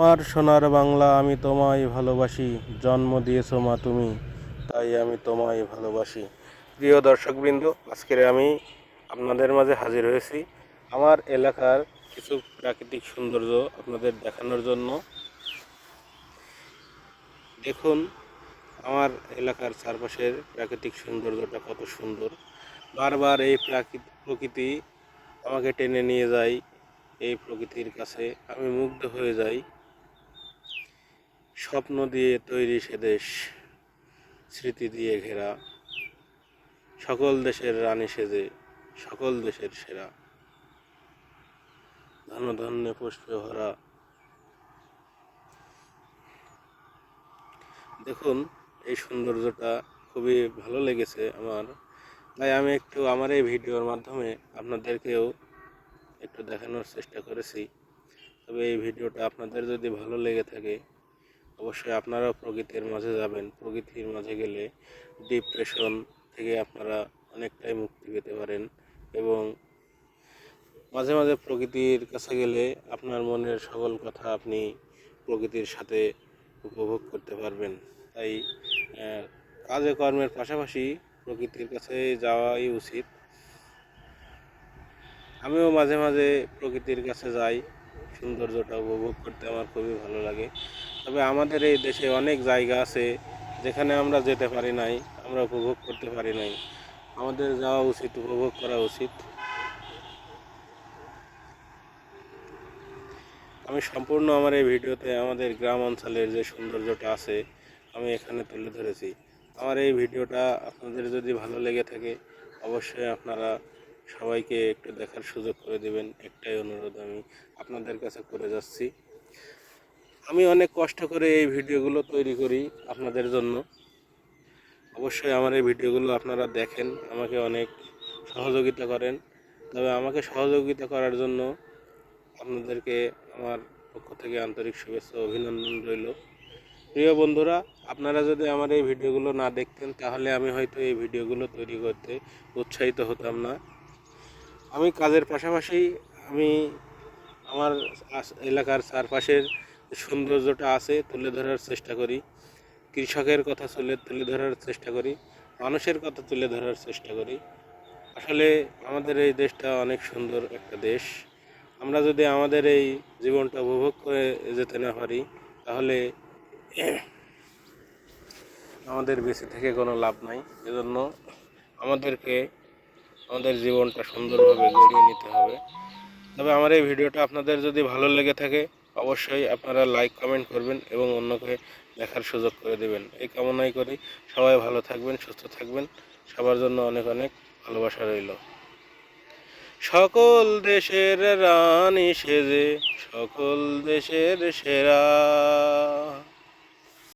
আমার সোনার বাংলা আমি তোমায় ভালোবাসি, জন্ম দিয়েছ মা তুমি, তাই আমি তোমায় ভালোবাসি। প্রিয় দর্শকবৃন্দ, আজকের আমি আপনাদের মাঝে হাজির হয়েছি আমার এলাকার কিছু প্রাকৃতিক সৌন্দর্য আপনাদের দেখানোর জন্য। দেখুন, আমার এলাকার চারপাশের প্রাকৃতিক সৌন্দর্যটা কত সুন্দর। বারবার এই প্রাকৃত প্রকৃতি আমাকে টেনে নিয়ে যায়, এই প্রকৃতির কাছে আমি মুগ্ধ হয়ে যাই। স্বপ্ন দিয়ে তৈরি সে দেশ, স্মৃতি দিয়ে ঘেরা। সকল দেশের রানী সেজে, সকল দেশের সেরা। ধন ধন্যে পুষ্পে ভরা। দেখুন, এই সৌন্দর্যটা খুবই ভালো লেগেছে আমার। তাই আমি একটু আমার এই ভিডিওর মাধ্যমে আপনাদেরকেও একটু দেখানোর চেষ্টা করেছি। তবে এই ভিডিওটা আপনাদের যদি ভালো লেগে থাকে অবশ্যই আপনারাও প্রকৃতির মাঝে যাবেন। প্রকৃতির মাঝে গেলে ডিপ্রেশন থেকে আপনারা অনেকটাই মুক্তি পেতে পারেন এবং মাঝে মাঝে প্রকৃতির কাছে গেলে আপনার মনের সকল কথা আপনি প্রকৃতির সাথে উপভোগ করতে পারবেন। তাই কাজে কর্মের পাশাপাশি প্রকৃতির কাছে যাওয়াই উচিত। আমিও মাঝে মাঝে প্রকৃতির কাছে যাই। সৌন্দর্যটা উপভোগ করতে আমার খুবই ভালো লাগে। তবে আমাদের এই দেশে অনেক জায়গা আছে যেখানে আমরা যেতে পারি নাই, আমরা উপভোগ করতে পারি নাই। আমাদের যাওয়া উচিত, উপভোগ করা উচিত। আমি সম্পূর্ণ আমার এই ভিডিওতে আমাদের গ্রাম অঞ্চলের যে সৌন্দর্যটা আছে, আমি এখানে তুলে ধরেছি। আমার এই ভিডিওটা আপনাদের যদি ভালো লেগে থাকে, অবশ্যই আপনারা সবাইকে একটু দেখার সুযোগ করে দেবেন। একটাই অনুরোধ আমি আপনাদের কাছে করে যাচ্ছি। আমি অনেক কষ্ট করে এই ভিডিওগুলো তৈরি করি আপনাদের জন্য। অবশ্যই আমার এই ভিডিওগুলো আপনারা দেখেন, আমাকে অনেক সহযোগিতা করেন। তবে আমাকে সহযোগিতা করার জন্য আপনাদেরকে আমার পক্ষ থেকে আন্তরিক শুভেচ্ছা অভিনন্দন রইল। প্রিয় বন্ধুরা, আপনারা যদি আমার এই ভিডিওগুলো না দেখতেন, তাহলে আমি হয়তো এই ভিডিওগুলো তৈরি করতে উৎসাহিত হতাম না। আমি কাজের পাশাপাশি আমি আমার এলাকার চারপাশের সৌন্দর্যটা আছে, তুলে ধরার চেষ্টা করি। কৃষকের কথা তুলে তুলে ধরার চেষ্টা করি, মানুষের কথা তুলে ধরার চেষ্টা করি। আসলে আমাদের এই দেশটা অনেক সুন্দর একটা দেশ। আমরা যদি আমাদের এই জীবনটা উপভোগ করে যেতে না পারি, তাহলে আমাদের বেঁচে থেকে কোনো লাভ নাই। এজন্য আমাদেরকে আমাদের জীবনটা সুন্দরভাবে গড়িয়ে নিতে হবে। তবে আমার এই ভিডিওটা আপনাদের যদি ভালো লেগে থাকে অবশ্যই আপনারা লাইক কমেন্ট করবেন এবং অন্যকে দেখার সুযোগ করে দেবেন। এই কামনাই করি। সবাই ভালো থাকবেন, সুস্থ থাকবেন। সবার জন্য অনেক অনেক ভালোবাসা রইল। সকল দেশের রানী সেজে, সকল দেশের সেরা।